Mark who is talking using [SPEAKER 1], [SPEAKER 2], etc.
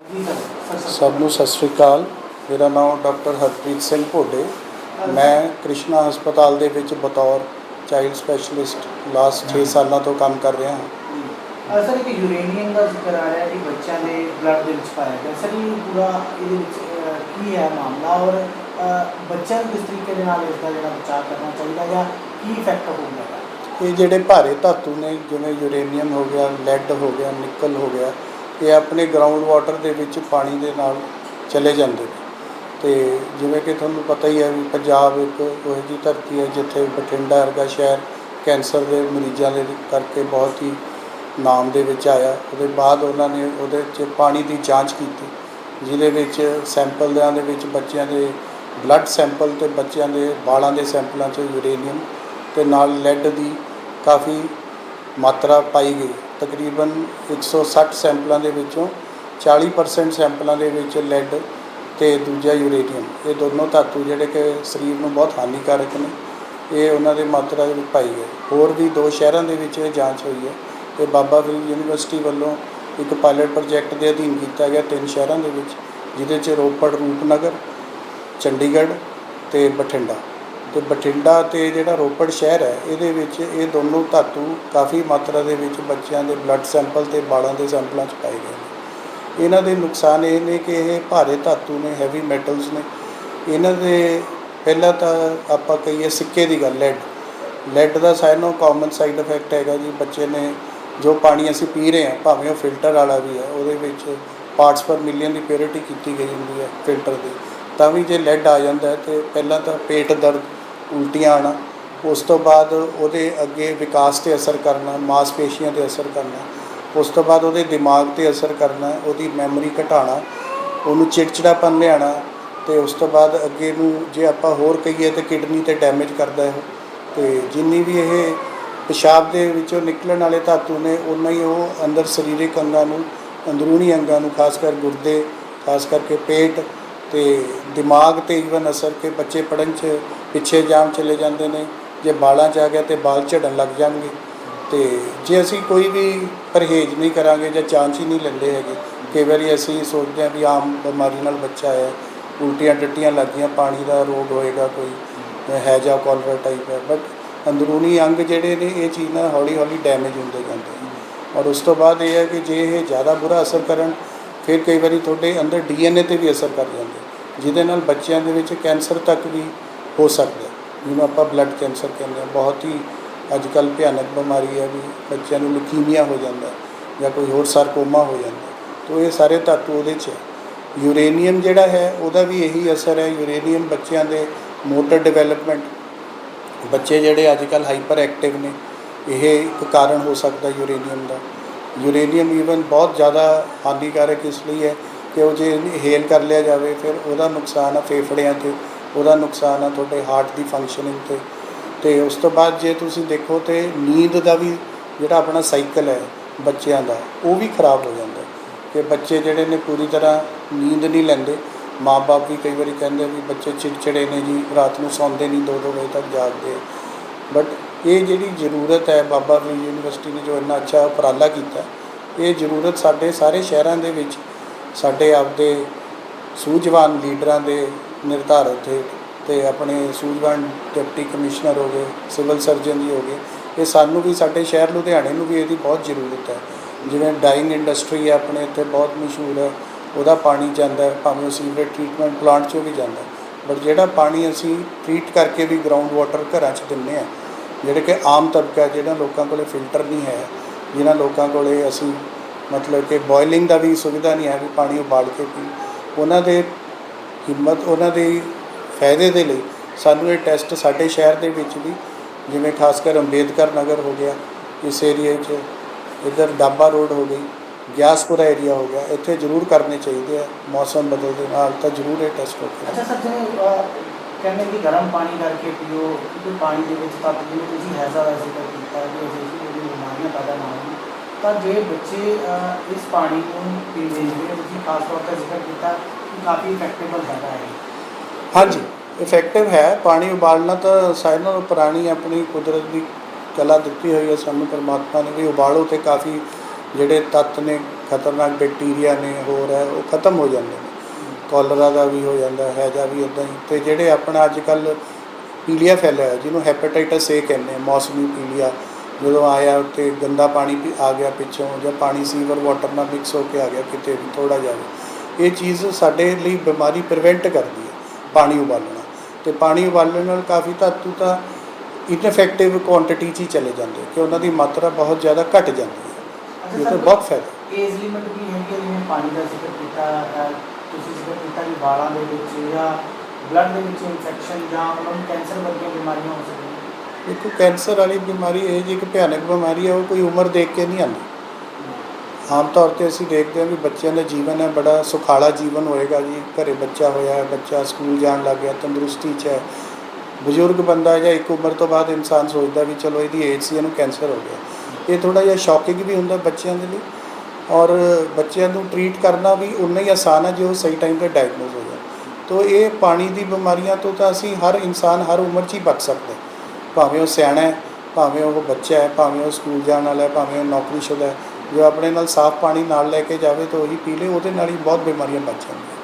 [SPEAKER 1] ਜੀ
[SPEAKER 2] ਸਭ ਨੂੰ ਸਤਿ ਸ੍ਰੀ ਅਕਾਲ। ਮੇਰਾ ਨਾਮ ਡਾਕਟਰ ਹਰਪ੍ਰੀਤ ਸਿੰਘ ਭੋਡੇ। ਮੈਂ ਕ੍ਰਿਸ਼ਨਾ ਹਸਪਤਾਲ ਦੇ ਵਿੱਚ ਬਤੌਰ ਚਾਈਲਡ ਸਪੈਸ਼ਲਿਸਟ ਲਾਸਟ 6 ਸਾਲਾਂ ਤੋਂ ਕੰਮ ਕਰ ਰਿਹਾ ਹਾਂ।
[SPEAKER 1] ਸਰ ਇੱਕ ਯੂਰੇਨੀਅਮ ਦਾ ਜ਼ਿਕਰ ਆ ਰਿਹਾ ਕਿ ਬੱਚਿਆਂ ਦੇ ਬਲੱਡ ਦੇ ਵਿੱਚ ਪਾਇਆ ਗਿਆ। ਸਰ ਇਹ ਪੂਰਾ ਇਹਦੇ ਵਿੱਚ ਕੀ ਹੈ ਮਾਮਲਾ? ਔਰ ਬੱਚਿਆਂ ਨੂੰ ਕਿਸ ਤਰੀਕੇ ਦੇ ਨਾਲ ਇਸ ਦਾ ਜਿਹੜਾ ਬਚਾਅ ਕਰਨਾ ਚਾਹੀਦਾ ਜਾਂ ਕੀ ਇਫੈਕਟ ਹੋਊਗਾ?
[SPEAKER 2] ਇਹ ਜਿਹੜੇ ਭਾਰੇ ਧਾਤੂ ਨੇ ਜਿਵੇਂ ਯੂਰੇਨੀਅਮ ਹੋ ਗਿਆ ਲੈਡ ਹੋ ਗਿਆ ਨਿਕਲ ਹੋ ਗਿਆ ਇਹ ਆਪਣੇ ਗਰਾਊਂਡ ਵਾਟਰ ਦੇ ਵਿੱਚ ਪਾਣੀ ਦੇ ਨਾਲ ਚਲੇ ਜਾਂਦੇ ਨੇ। ਤੇ ਜਿਵੇਂ ਕਿ ਤੁਹਾਨੂੰ ਪਤਾ ਹੀ ਹੈ ਵੀ ਪੰਜਾਬ ਇੱਕ ਉਹ ਜਿਹੀ ਧਰਤੀ ਹੈ ਜਿੱਥੇ ਬਠਿੰਡਾ ਵਰਗਾ ਸ਼ਹਿਰ ਕੈਂਸਰ ਦੇ ਮਰੀਜ਼ਾਂ ਦੇ ਕਰਕੇ ਬਹੁਤ ਹੀ ਨਾਮ ਦੇ ਵਿੱਚ ਆਇਆ। ਉਹਦੇ ਬਾਅਦ ਉਹਨਾਂ ਨੇ ਉਹਦੇ 'ਚ ਪਾਣੀ ਦੀ ਜਾਂਚ ਕੀਤੀ, ਜਿਹਦੇ ਵਿੱਚ ਸੈਂਪਲਾਂ ਦੇ ਵਿੱਚ ਬੱਚਿਆਂ ਦੇ ਬਲੱਡ ਸੈਂਪਲ ਤੇ ਬੱਚਿਆਂ ਦੇ ਵਾਲਾਂ ਦੇ ਸੈਂਪਲਾਂ 'ਚ ਯੂਰੇਨੀਅਮ ਤੇ ਨਾਲ ਲੈਡ ਦੀ ਕਾਫੀ ਮਾਤਰਾ ਪਾਈ ਗਈ। ਤਕਰੀਬਨ 160 ਸੈਂਪਲਾਂ ਦੇ ਵਿੱਚੋਂ 40% ਸੈਂਪਲਾਂ ਦੇ ਵਿੱਚ ਲੈਡ ਤੇ ਦੂਜਾ ਯੂਰੇਨੀਅਮ ਇਹ ਦੋਨੋਂ ਧਾਤੂ ਜਿਹੜੇ ਕਿ ਸਰੀਰ ਨੂੰ ਬਹੁਤ ਹਾਨੀਕਾਰਕ ਨੇ, ਇਹ ਉਹਨਾਂ ਦੇ ਮਾਤਰਾ ਦੇ ਵਿੱਚ ਪਾਈ ਗਈ ਹੋਰ ਵੀ ਦੋ ਸ਼ਹਿਰਾਂ ਦੇ ਵਿੱਚ ਇਹ ਜਾਂਚ ਹੋਈ ਹੈ। ਇਹ ਬਾਬਾ ਫਰੀਦ ਯੂਨੀਵਰਸਿਟੀ ਵੱਲੋਂ ਇੱਕ ਪਾਇਲਟ ਪ੍ਰੋਜੈਕਟ ਦੇ ਅਧੀਨ ਕੀਤਾ ਗਿਆ ਤਿੰਨ ਸ਼ਹਿਰਾਂ ਦੇ ਵਿੱਚ, ਜਿਹਦੇ 'ਚ ਰੋਪੜ, ਰੂਪਨਗਰ, ਚੰਡੀਗੜ੍ਹ ਤੇ ਬਠਿੰਡਾ। ਤੇ ਬਠਿੰਡਾ ਤੇ ਜਿਹੜਾ ਰੋਪੜ ਸ਼ਹਿਰ ਹੈ, ਇਹਦੇ ਵਿੱਚ ਇਹ ਦੋਨੋਂ ਧਾਤੂ ਕਾਫੀ ਮਾਤਰਾ ਦੇ ਵਿੱਚ ਬੱਚਿਆਂ ਦੇ ਬਲੱਡ ਸੈਂਪਲ ਤੇ ਬਾਲਾਂ ਦੇ ਸੈਂਪਲਾਂ 'ਚ ਪਾਏ ਗਏ ਨੇ। ਇਹਨਾਂ ਦੇ ਨੁਕਸਾਨ ਇਹ ਨੇ ਕਿ ਇਹ ਭਾਰੇ ਧਾਤੂ ਨੇ ਹੈਵੀ ਮੈਟਲਸ ਨੇ। ਇਹਨਾਂ ਦੇ ਪਹਿਲਾਂ ਤਾਂ ਆਪਾਂ ਕਹੀਏ ਸਿੱਕੇ ਦੀ ਗੱਲ ਲੈਡ ਲੈਡ ਦਾ ਸਾਰਿਆਂ ਨਾਲੋਂ ਕਾਮਨ ਸਾਈਡ ਇਫੈਕਟ ਹੈਗਾ ਜੀ, ਬੱਚੇ ਨੇ ਜੋ ਪਾਣੀ ਅਸੀਂ ਪੀ ਰਹੇ ਹਾਂ, ਭਾਵੇਂ ਉਹ ਫਿਲਟਰ ਵਾਲਾ ਵੀ ਹੈ, ਉਹਦੇ ਵਿੱਚ ਪਾਰਟਸ ਪਰ ਮਿਲੀਅਨ ਦੀ ਪਿਓਰਿਟੀ ਕੀਤੀ ਗਈ ਹੁੰਦੀ ਹੈ ਫਿਲਟਰ ਦੀ। ਤਾਂ ਵੀ ਜੇ ਲੈਡ ਆ ਜਾਂਦਾ ਹੈ, ਤੇ ਪਹਿਲਾਂ ਤਾਂ ਪੇਟ ਦਰਦ ਉਲਟੀਆਂ ਆਉਣਾ, ਉਸ ਤੋਂ ਬਾਅਦ ਉਹਦੇ ਅੱਗੇ ਵਿਕਾਸ ਤੇ ਅਸਰ ਕਰਨਾ, ਮਾਸਪੇਸ਼ੀਆਂ ਤੇ ਅਸਰ ਕਰਨਾ, ਉਸ ਤੋਂ ਬਾਅਦ ਉਹਦੇ ਦਿਮਾਗ ਤੇ ਅਸਰ ਕਰਨਾ, ਉਹਦੀ ਮੈਮਰੀ ਘਟਾਉਣਾ, ਉਹਨੂੰ ਚਿੜਚਿੜਾਪਨ ਲਿਆਉਣਾ ਤੇ ਉਸ ਤੋਂ ਬਾਅਦ ਅੱਗੇ ਨੂੰ ਜੇ ਆਪਾਂ ਹੋਰ ਕਹੀਏ ਤੇ ਕਿਡਨੀ ਤੇ ਡੈਮੇਜ ਕਰਦਾ ਹੈ ਤੇ ਜਿੰਨੀ ਵੀ ਇਹ ਪਿਸ਼ਾਬ ਦੇ ਵਿੱਚੋਂ ਨਿਕਲਣ ਵਾਲੇ ਧਾਤੂ ਨੇ ਉਨਾ ਹੀ ਉਹ ਅੰਦਰ ਸਰੀਰਕ ਅੰਗਾਂ ਨੂੰ, ਅੰਦਰੂਨੀ ਅੰਗਾਂ ਨੂੰ, ਖਾਸ ਕਰ ਗੁਰਦੇ, ਖਾਸ ਕਰਕੇ ਪੇਟ ਤੇ ਦਿਮਾਗ ਤੇ ਈਵਨ ਅਸਰ ਕਿ ਬੱਚੇ ਪੜਨ ਚ ਪਿੱਛੇ ਜਾਮ ਚਲੇ ਜਾਂਦੇ ਨੇ, ਜੇ ਬਾਲਾਂ ਚ ਆ ਗਿਆ ਤੇ ਬਾਲ ਝੜਨ ਲੱਗ ਜਾਣਗੇ। ਤੇ ਜੇ ਅਸੀਂ ਕੋਈ ਵੀ ਪਰਹੇਜ਼ ਨਹੀਂ ਕਰਾਂਗੇ ਜਾਂ ਚਾਂਚ ਹੀ ਨਹੀਂ ਲੈਂਦੇ ਹੈਗੇ, ਕਈ ਵਾਰੀ ਅਸੀਂ ਸੋਚਦੇ ਹਾਂ ਵੀ ਆਮ ਬਿਮਾਰੀ ਨਾਲ ਬੱਚਾ ਹੈ, ਉਲਟੀਆਂ ਟੱਟੀਆਂ ਲੱਗੀਆਂ ਪਾਣੀ ਦਾ ਰੋਗ ਹੋਏਗਾ ਕੋਈ, ਹੈ ਹੈਜਾ ਕਾਲਰਾ ਟਾਈਪ ਹੈ ਬਟ ਅੰਦਰੂਨੀ ਅੰਗ ਜਿਹੜੇ ਨੇ ਇਹ ਚੀਜ਼ ਨਾਲ ਹੌਲੀ ਹੌਲੀ ਡੈਮੇਜ ਹੁੰਦੇ ਜਾਂਦੇ ਔਰ ਉਸ ਤੋਂ ਬਾਅਦ ਇਹ ਹੈ ਕਿ ਜੇ ਇਹ ਜ਼ਿਆਦਾ ਬੁਰਾ ਅਸਰ ਕਰਨ ਫਿਰ ਕਈ ਵਾਰੀ ਤੁਹਾਡੇ ਅੰਦਰ ਡੀਐਨਏ ਤੇ ਵੀ ਅਸਰ ਕਰ ਜਾਂਦੇ ਜਿਹਦੇ ਨਾਲ ਬੱਚਿਆਂ ਦੇ ਵਿੱਚ ਕੈਂਸਰ ਤੱਕ ਵੀ ਹੋ ਸਕਦਾ ਜਿਹਨੂੰ ਆਪਾਂ ਬਲੱਡ ਕੈਂਸਰ ਕਹਿੰਦੇ ਹਾਂ। ਬਹੁਤ ਹੀ ਅੱਜ ਕੱਲ੍ਹ ਭਿਆਨਕ ਬਿਮਾਰੀ ਹੈ ਵੀ ਬੱਚਿਆਂ ਨੂੰ ਲੁਕੀਮੀਆ ਹੋ ਜਾਂਦਾ ਜਾਂ ਕੋਈ ਹੋਰ ਸਰਕੋਮਾ ਹੋ ਜਾਂਦਾ ਤੋ ਇਹ ਸਾਰੇ ਧਾਤੂ ਉਹਦੇ 'ਚ ਹੈ। ਯੂਰੇਨੀਅਮ ਜਿਹੜਾ ਹੈ, ਉਹਦਾ ਵੀ ਇਹੀ ਅਸਰ ਹੈ। ਯੂਰੇਨੀਅਮ ਬੱਚਿਆਂ ਦੇ ਮੋਟਰ ਡਿਵੈਲਪਮੈਂਟ, ਬੱਚੇ ਜਿਹੜੇ ਅੱਜ ਕੱਲ੍ਹ ਹਾਈਪਰ ਐਕਟਿਵ ਨੇ, ਇਹ ਇੱਕ ਕਾਰਨ ਹੋ ਸਕਦਾ ਯੂਰੇਨੀਅਮ ਦਾ। ਯੂਰੇਨੀਅਮ ਈਵਨ ਬਹੁਤ ਜ਼ਿਆਦਾ ਹਾਨੀਕਾਰਕ ਇਸ ਲਈ ਹੈ ਕਿ ਉਹ ਜੇ ਹੇਲ ਕਰ ਲਿਆ ਜਾਵੇ, ਫਿਰ ਉਹਦਾ ਨੁਕਸਾਨ ਆ ਫੇਫੜਿਆਂ ਤੇ, ਉਹਦਾ ਨੁਕਸਾਨ ਆ ਤੁਹਾਡੇ ਹਾਰਟ ਦੀ ਫੰਕਸ਼ਨਿੰਗ ਤੇ। ਤੇ ਉਸ ਤੋਂ ਬਾਅਦ ਜੇ ਤੁਸੀਂ ਦੇਖੋ ਤੇ ਨੀਂਦ ਦਾ ਵੀ ਜਿਹੜਾ ਆਪਣਾ ਸਾਈਕਲ ਹੈ ਬੱਚਿਆਂ ਦਾ, ਉਹ ਵੀ ਖਰਾਬ ਹੋ ਜਾਂਦਾ ਹੈ। ਕਿ ਬੱਚੇ ਜਿਹੜੇ ਨੇ ਪੂਰੀ ਤਰ੍ਹਾਂ ਨੀਂਦ ਨਹੀਂ ਲੈਂਦੇ। ਮਾਪੇ ਵੀ ਕਈ ਵਾਰੀ ਕਹਿੰਦੇ ਵੀ ਬੱਚੇ ਚਿੜਚਿੜੇ ਨੇ ਜੀ, ਰਾਤ ਨੂੰ ਸੌਂਦੇ ਨਹੀਂ 2-2 ਵਜੇ ਤੱਕ ਜਾਗਦੇ ਬਟ ਇਹ ਜਿਹੜੀ ਜ਼ਰੂਰਤ ਹੈ ਬਾਬਾ ਫਰੀਦ ਯੂਨੀਵਰਸਿਟੀ ਨੇ ਜੋ ਇੰਨਾ ਅੱਛਾ ਉਪਰਾਲਾ ਕੀਤਾ, ਇਹ ਜ਼ਰੂਰਤ ਸਾਡੇ ਸਾਰੇ ਸ਼ਹਿਰਾਂ ਦੇ ਵਿੱਚ, ਸਾਡੇ ਆਪਦੇ ਸੂਝਵਾਨ ਲੀਡਰਾਂ ਦੇ ਨਿਰਧਾਰਤ ਹੈ ਤੇ ਆਪਣੇ ਸੂਝਵਾਨ ਡਿਪਟੀ ਕਮਿਸ਼ਨਰ ਹੋ ਗਏ, ਸਿਵਲ ਸਰਜਨ ਜੀ ਹੋ ਗਏ, ਇਹ ਸਾਨੂੰ ਵੀ ਸਾਡੇ ਸ਼ਹਿਰ ਲੁਧਿਆਣੇ ਨੂੰ ਵੀ ਇਹਦੀ ਬਹੁਤ ਜ਼ਰੂਰਤ ਹੈ। ਜਿਵੇਂ ਡਾਈਂਗ ਇੰਡਸਟਰੀ ਹੈ ਆਪਣੇ ਇੱਥੇ ਬਹੁਤ ਮਸ਼ਹੂਰ ਹੈ, ਉਹਦਾ ਪਾਣੀ ਜਾਂਦਾ ਭਾਵੇਂ ਉਹ ਸੀਵਰੇਜ ਟ੍ਰੀਟਮੈਂਟ ਪਲਾਂਟ 'ਚੋਂ ਵੀ ਜਾਂਦਾ ਬਟ ਜਿਹੜਾ ਪਾਣੀ ਅਸੀਂ ਟ੍ਰੀਟ ਕਰਕੇ ਵੀ ਗਰਾਊਂਡ ਵਾਟਰ ਘਰਾਂ 'ਚ ਦਿੰਦੇ ਆ ਜਿਹੜੇ ਕਿ ਆਮ ਤਬਕਾ ਹੈ, ਜਿਹੜਾ ਲੋਕਾਂ ਕੋਲੇ ਫਿਲਟਰ ਨਹੀਂ ਹੈ ਜਿਨ੍ਹਾਂ ਲੋਕਾਂ ਕੋਲੇ ਅਸੀਂ ਮਤਲਬ ਕਿ ਬੋਇਲਿੰਗ ਦਾ ਵੀ ਸੁਵਿਧਾ ਨਹੀਂ ਹੈ ਵੀ ਪਾਣੀ ਉਬਾਲ ਕੇ ਪੀ ਉਹਨਾਂ ਦੇ ਹਿੰਮਤ ਉਹਨਾਂ ਦੇ ਫਾਇਦੇ ਦੇ ਲਈ ਸਾਨੂੰ ਇਹ ਟੈਸਟ ਸਾਡੇ ਸ਼ਹਿਰ ਦੇ ਵਿੱਚ ਵੀ ਜਿਵੇਂ ਖਾਸ ਕਰ ਅੰਬੇਦਕਰ ਨਗਰ ਹੋ ਗਿਆ ਇਸ ਏਰੀਏ 'ਚ ਇੱਧਰ ਡਾਬਾ ਰੋਡ ਹੋ ਗਈ ਗਿਆਸਪੁਰਾ ਏਰੀਆ ਹੋ ਗਿਆ ਇੱਥੇ ਜ਼ਰੂਰ ਕਰਨੇ ਚਾਹੀਦੇ ਆ ਮੌਸਮ ਬਦਲਦੇ ਨਾਲ ਤਾਂ ਜ਼ਰੂਰ ਇਹ ਟੈਸਟ ਹੋ
[SPEAKER 1] ਅੱਛਾ ਸਰ ਜਿਵੇਂ ਕਹਿੰਦੇ ਕਿ ਗਰਮ ਪਾਣੀ ਕਰਕੇ ਪੀਓ, ਕਿਉਂਕਿ ਪਾਣੀ ਦੇ ਵਿੱਚ ਤੱਤ ਜਿਵੇਂ ਤੁਸੀਂ ਹੈਜ਼ਾ ਦਾ ਜ਼ਿਕਰ ਕੀਤਾ ਕਿ ਅਸੀਂ ਜਿਹੜੀ ਬਿਮਾਰੀਆਂ ਪੈਦਾ ਨਾ ਹੋਣ, ਤਾਂ ਜੇ ਬੱਚੇ ਇਸ ਪਾਣੀ ਨੂੰ ਪੀਂਦੇ ਨੇ ਤੁਸੀਂ ਖਾਸ ਤੌਰ ਤੇ ਜ਼ਿਕਰ ਕੀਤਾ ਕਿ ਕਾਫੀ ਇਫੈਕਟੇਬਲ ਹੈਗਾ ਹੈ
[SPEAKER 2] ਹਾਂਜੀ ਇਫੈਕਟਿਵ ਹੈ, ਪਾਣੀ ਉਬਾਲਣਾ ਤਾਂ ਸਾਰਿਆਂ ਨਾਲੋਂ ਪੁਰਾਣੀ ਆਪਣੀ ਕੁਦਰਤ ਦੀ ਕਲਾ ਦਿੱਤੀ ਹੋਈ ਹੈ, ਸਾਨੂੰ ਪਰਮਾਤਮਾ ਨੇ ਵੀ ਉਬਾਲੋ ਤੇ ਕਾਫੀ ਜਿਹੜੇ ਤੱਤ ਨੇ, ਖਤਰਨਾਕ ਬੈਕਟੀਰੀਆ ਨੇ, ਹੋਰ ਹੈ, ਉਹ ਖਤਮ ਹੋ ਜਾਂਦੇ ਨੇ। ਕੋਲਰਾ ਦਾ ਵੀ ਹੋ ਜਾਂਦਾ ਹੈਜਾ ਵੀ ਇਦਾਂ ਹੀ। ਤੇ ਜਿਹੜੇ ਆਪਣਾ ਅੱਜ ਕੱਲ ਪੀਲੀਆ ਫੈਲਿਆ ਹੋਇਆ, ਜਿਹਨੂੰ ਹੈਪੇਟਾਈਟਸ ਏ ਕਹਿੰਦੇ ਆ ਮੌਸਮੀ ਪੀਲੀਆ ਜਦੋਂ ਆਇਆ ਉੱਤੇ ਗੰਦਾ ਪਾਣੀ ਵੀ ਆ ਗਿਆ ਪਿੱਛੋਂ ਜਾਂ ਪਾਣੀ ਸੀਵਰ ਵਾਟਰ ਨਾਲ ਮਿਕਸ ਹੋ ਕੇ ਆ ਗਿਆ ਕਿਤੇ ਵੀ ਥੋੜਾ ਜਿਹਾ। ਇਹ ਚੀਜ਼ ਸਾਡੇ ਲਈ ਬਿਮਾਰੀ ਪ੍ਰੀਵੈਂਟ ਕਰਦੀ ਹੈ ਪਾਣੀ ਉਬਾਲਣਾ। ਤੇ ਪਾਣੀ ਉਬਾਲਣ ਨਾਲ ਕਾਫੀ ਧਾਤੂ ਤਾਂ ਇਨਫੈਕਟਿਵ ਕੁਆਂਟੀਟੀ 'ਚ ਹੀ ਚਲੇ ਜਾਂਦੇ ਕਿ ਉਹਨਾਂ ਦੀ ਮਾਤਰਾ ਬਹੁਤ ਜ਼ਿਆਦਾ ਘਟ ਜਾਂਦੀ ਹੈ। ਇਹ ਤਾਂ ਬਹੁਤ ਫਾਇਦਾ।
[SPEAKER 1] ਏਜ ਲਿਮਿਟ ਵੀ ਹੈਗੀ ਹੈ ਜਿਵੇਂ ਪਾਣੀ ਦਾ ਜ਼ਿਕਰ ਕੀਤਾ ਤੁਸੀਂ ਜ਼ਿਕਰ ਕੀਤਾ ਕਿ ਵਾਲਾਂ ਦੇ ਵਿੱਚ ਜਾਂ ਬਲੱਡ ਦੇ ਵਿੱਚ ਇਨਫੈਕਸ਼ਨ ਜਾਂ ਉਹਨਾਂ ਨੂੰ ਕੈਂਸਰ ਵਰਗੀਆਂ ਬਿਮਾਰੀਆਂ ਹੋ ਸਕਦੀਆਂ?
[SPEAKER 2] ਦੇਖੋ ਕੈਂਸਰ ਵਾਲੀ ਬਿਮਾਰੀ ਇਹ ਜੀ ਇੱਕ ਭਿਆਨਕ ਬਿਮਾਰੀ ਹੈ ਉਹ ਕੋਈ ਉਮਰ ਦੇਖ ਕੇ ਨਹੀਂ ਆਉਂਦੀ। ਆਮ ਤੌਰ ਤੇ ਅਸੀਂ ਦੇਖਦੇ ਹਾਂ ਵੀ ਬੱਚਿਆਂ ਦਾ ਜੀਵਨ ਹੈ ਬੜਾ ਸੁਖਾਲਾ ਜੀਵਨ ਹੋਏਗਾ ਜੀ। ਘਰੇ ਬੱਚਾ ਹੋਇਆ ਹੈ ਬੱਚਾ ਸਕੂਲ ਜਾਣ ਲੱਗ ਗਿਆ ਤੰਦਰੁਸਤੀ 'ਚ ਹੈ। ਬਜ਼ੁਰਗ ਬੰਦਾ ਜਾਂ ਇੱਕ ਉਮਰ ਤੋਂ ਬਾਅਦ ਇਨਸਾਨ ਸੋਚਦਾ ਵੀ ਚਲੋ ਇਹਦੀ ਏਜ ਸੀ ਇਹਨੂੰ ਕੈਂਸਰ ਹੋ ਗਿਆ। ਇਹ ਥੋੜਾ ਜਿਹਾ ਸ਼ੌਕਿੰਗ ਵੀ ਹੁੰਦਾ ਬੱਚਿਆਂ ਦੇ ਲਈ। ਔਰ ਬੱਚਿਆਂ ਨੂੰ ਟਰੀਟ ਕਰਨਾ ਵੀ ਉਨਾ ਹੀ ਆਸਾਨ ਹੈ ਜੇ ਉਹ ਸਹੀ ਟਾਈਮ ਤੇ ਡਾਇਗਨੋਸ ਹੋ ਜਾਏ ਤੋ ਇਹ ਪਾਣੀ ਦੀ ਬਿਮਾਰੀਆਂ ਤੋਂ ਤਾਂ ਅਸੀਂ ਹਰ ਇਨਸਾਨ ਹਰ ਉਮਰ 'ਚ ਹੀ ਬਚ ਸਕਦਾ ਭਾਵੇਂ ਉਹ ਸਿਆਣਾ ਹੈ, ਭਾਵੇਂ ਉਹ ਬੱਚਾ ਹੈ, ਭਾਵੇਂ ਉਹ ਸਕੂਲ ਜਾਣ ਵਾਲਾ ਹੈ, ਭਾਵੇਂ ਉਹ ਨੌਕਰੀਸ਼ੁਦਾ ਹੈ। ਜੋ ਆਪਣੇ ਨਾਲ ਸਾਫ਼ ਪਾਣੀ ਨਾਲ ਲੈ ਕੇ ਜਾਵੇ ਤਾਂ ਉਹੀ ਪੀ ਲੇ, ਉਹਦੇ ਨਾਲ ਹੀ ਬਹੁਤ ਬਿਮਾਰੀਆਂ ਬਚ ਜਾਂਦੀਆਂ।